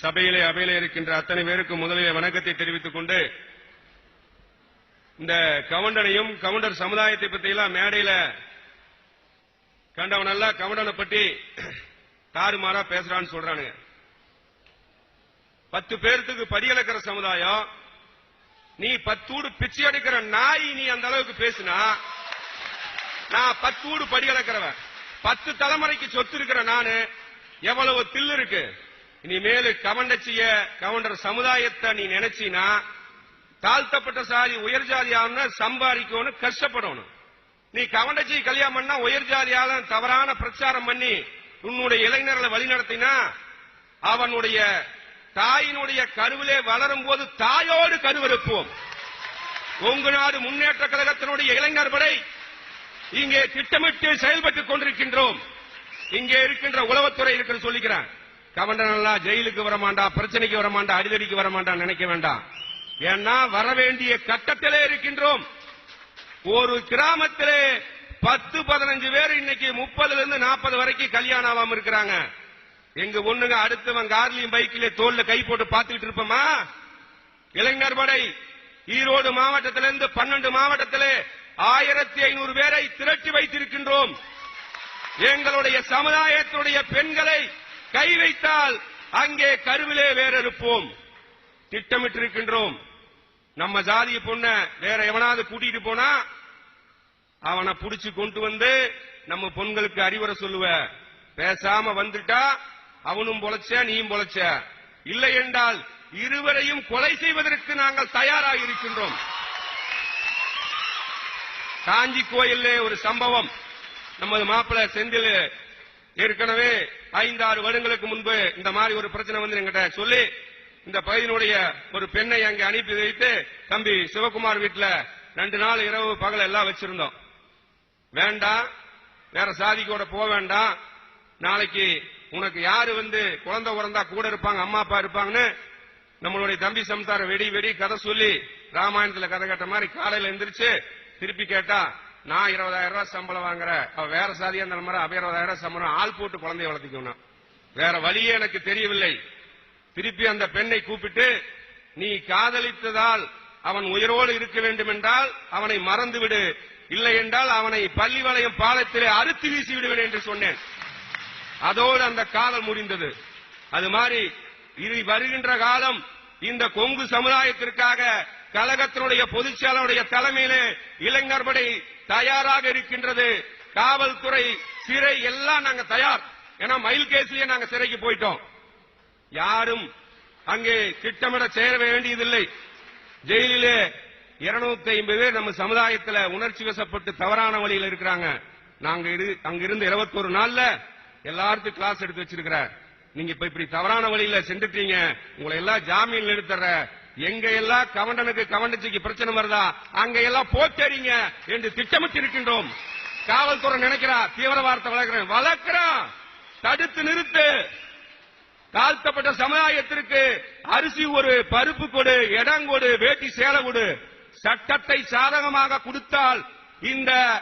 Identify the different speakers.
Speaker 1: சபையிலே அவையிலே இருக்கின்ற அத்தனை பேருக்கு முதலிலே வணக்கத்தை தெரிவித்துக் கொண்டு இந்த கவுண்டனையும் கவுண்டர் சமுதாயத்தை பத்தி எல்லாம் மேடையில கண்டவனெல்லாம் கவுண்டனை பற்றி தாறுமாறா பேசுறான்னு சொல்றானுங்க. பத்து பேர்த்துக்கு படியளக்கிற சமுதாயம் நீ பத்தூடு பிச்சை எடுக்கிற நாய் நீ அந்த அளவுக்கு பேசுனா நான் பத்தூடு படியளக்கிறவன். பத்து தலைமுறைக்கு சொத்து இருக்கிற நானு எவ்வளவு தில்லு இருக்கு? இனிமேலு செய்ய கவுண்டர் சமுதாயத்தை நீ நினைச்சினா தாழ்த்தப்பட்ட சாதி உயர் ஜாதியான சம்பாதிக்கணும் கஷ்டப்படணும். நீ கவண்டச்சி கல்யாணம் பண்ணா உயர் ஜாதியால தவறான பிரச்சாரம் பண்ணி உன்னுடைய இளைஞர்களை வழிநடத்தினா அவனுடைய தாயினுடைய கருவிலே வளரும் போது தாயோடு கருவறுப்போம் கொங்கு நாடு முன்னேற்ற கழகத்தினுடைய இளைஞர் படை இங்கே திட்டமிட்டு செயல்பட்டுக் கொண்டிருக்கின்றோம். இங்கே இருக்கின்ற உளவுத்துறை இருக்கிற சொல்லிக்கிறேன் கவண்டர் எல்லாம் ஜெயிலுக்கு வரமாண்டா பிரச்சனைக்கு வரமாண்டா அடிதடிக்கு வரமாண்டா நினைக்க வேண்டாம். ஏன்னா வர வேண்டிய கட்டத்திலே இருக்கின்றோம். ஒரு கிராமத்திலே பத்து பதினஞ்சு பேர் இன்னைக்கு முப்பதுல இருந்து நாற்பது வரைக்கும் கல்யாணம் ஆகாம இருக்கிறாங்க. எங்க ஒண்ணுங்க அடுத்தவன் கார்லயும் பைக்கிலே தோல்ல கை போட்டு பார்த்துக்கிட்டு இருப்போமா? இளைஞர் படை ஈரோடு மாவட்டத்திலிருந்து பன்னெண்டு மாவட்டத்திலே ஆயிரத்தி ஐநூறு பேரை திரட்டி வைத்திருக்கின்றோம். எங்களுடைய சமுதாயத்துடைய பெண்களை கை வைத்தால் அங்கே கருவிலே வேறறுப்போம். திட்டமிட்டிருக்கின்றோம். நம்ம ஜாதிய பொண்ண வேற எவனாவது கூட்டிட்டு போனா அவனை புடிச்சு கொண்டு வந்து நம்ம பொண்களுக்கு அறிவுரை சொல்லுவ. பேசாம வந்துட்டா அவனும் பொழைச்ச நீயும் பொழைச்ச. இல்லை என்றால் இருவரையும் கொலை செய்வதற்கு நாங்கள் தயாராக இருக்கின்றோம். காஞ்சி கோயிலே ஒரு சம்பவம். நமது மாப்பிள்ளை செந்தில் ஏற்கனவே ஐந்தாறு வருடங்களுக்கு முன்பு இந்த மாதிரி ஒரு பிரச்சனை வந்து எங்கிட்ட சொல்லி இந்த பகுதியினுடைய ஒரு பெண்ணை அங்கே அனுப்பி வைத்து தம்பி சிவகுமார் வீட்டில் ரெண்டு நாள் இரவு பகல் எல்லாம் வச்சிருந்தோம். வேண்டாம் வேற சாதிக்கோட போக வேண்டாம். நாளைக்கு உனக்கு யாரு வந்து குழந்தை பிறந்தா கூட இருப்பாங்க அம்மா அப்பா இருப்பாங்கன்னு நம்மளுடைய தம்பி சம்சார வெடி வெடி கதை சொல்லி ராமாயணத்துல கதை கேட்ட மாதிரி காலையில எந்திரிச்சு திருப்பி கேட்டா நான் இருபதாயிரம் ரூபாய் சம்பளம் வாங்குறேன். வேற சாதியா இருந்தாலும் மாதிரி அவ இருபதாயிரம் ரூபாய் சம்பளம் ஆள் போட்டு குழந்தைய வளர்த்திக்கணும். வேற வழியே எனக்கு தெரியவில்லை. திருப்பி அந்த பெண்ணை கூப்பிட்டு நீ காதலித்ததால் அவன் உயிரோடு இருக்க வேண்டும் என்றால் அவனை மறந்து விடு இல்லை என்றால் அவனை பள்ளி வளையம் பாலத்திலே அறுத்து வீசி விடுவேன் என்று சொன்னேன். அதோடு அந்த காலம் முடிந்தது அது மாதிரி இது வருகின்ற காலம் இந்த கொங்கு சமுதாயத்திற்காக கழகத்தினுடைய பொதுச்செயலாளருடைய தலைமையிலே இளைஞர் படை தயாராக இருக்கின்றது. காவல்துறை சிறை எல்லாம் நாங்க தயார். ஏன்னா மயில் கேஸ்லயே நாங்க சிறைக்கு போயிட்டோம். யாரும் அங்கே திட்டமிட சேர வேண்டியதில்லை. ஜெயிலிலே இருநூத்தி ஐம்பது பேர் நம்ம சமுதாயத்தில் உணர்ச்சி வசப்பட்டு தவறான வழியில் இருக்கிறாங்க. நாங்க இரு- இருபத்தொரு நாள்ல எல்லாருக்கும் கிளாஸ் எடுத்து வச்சிருக்கிறார். நீங்க இப்ப இப்படி தவறான வழியில சென்றுட்டீங்க. உங்களை எல்லாம் ஜாமீன் எடுத்துற எங்க எல்லாம் கவண்டனுக்கு கவண்டச்சிக்கு பிரச்சனை வருதா அங்க எல்லாம் போச்சரிங்க என்று திட்டமிட்டு இருக்கின்றோம் காவல்துறை நினைக்கிறா தீவிரவாதத்தை வளர்க்கிறேன். வளர்க்கிறான் தடுத்து நிறுத்து. தாழ்த்தப்பட்ட சமுதாயத்திற்கு அரிசி ஒரு பருப்பு கொடு இடம் கொடு வேட்டி சேலை கொடு. சட்டத்தை சாதகமாக கொடுத்தால் இந்த